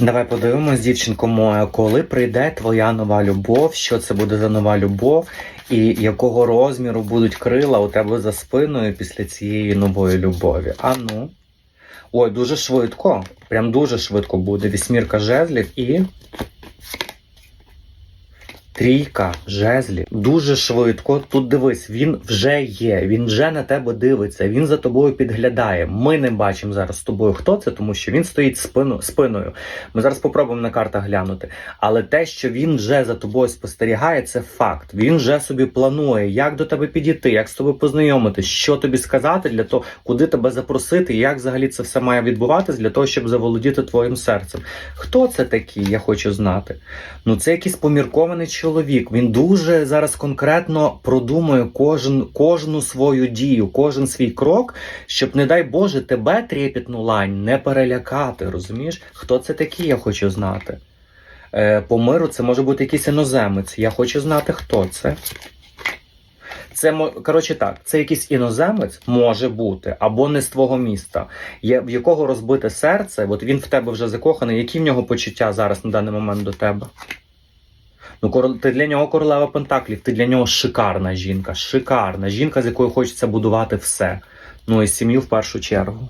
Давай подивимось, дівчинко моя, коли прийде твоя нова любов, що це буде за нова любов, і якого розміру будуть крила у тебе за спиною після цієї нової любові. А ну. Ой, дуже швидко. Прям дуже швидко буде. Вісьмірка жезлів і. Трійка жезлів. Дуже швидко. Тут дивись, він вже є, він вже на тебе дивиться, він за тобою підглядає. Ми не бачимо зараз з тобою, хто це, тому що він стоїть спину, спиною. Ми зараз попробуємо на картах глянути. Але те, що він вже за тобою спостерігає, це факт. Він вже собі планує, як до тебе підійти, як з тобою познайомитись, що тобі сказати для того, куди тебе запросити, як взагалі це все має відбуватись для того, щоб заволодіти твоїм серцем. Хто це такий? Я хочу знати. Ну, це якийсь поміркований чоловік. Він дуже зараз конкретно продумує кожен, кожну свою дію, кожен свій крок, щоб, не дай Боже, тебе трепетну лань не перелякати. Розумієш? Хто це такий? Я хочу знати. Е, по миру це може бути якийсь іноземець. Я хочу знати, хто це. Це коротше так, це якийсь іноземець може бути або не з твого міста, є в якого розбите серце. От він в тебе вже закоханий. Які в нього почуття зараз на даний момент до тебе? Ну, корол- ти для нього королева Пентаклів, ти для нього шикарна жінка, шикарна жінка, з якою хочеться будувати все. Ну і сім'ю в першу чергу.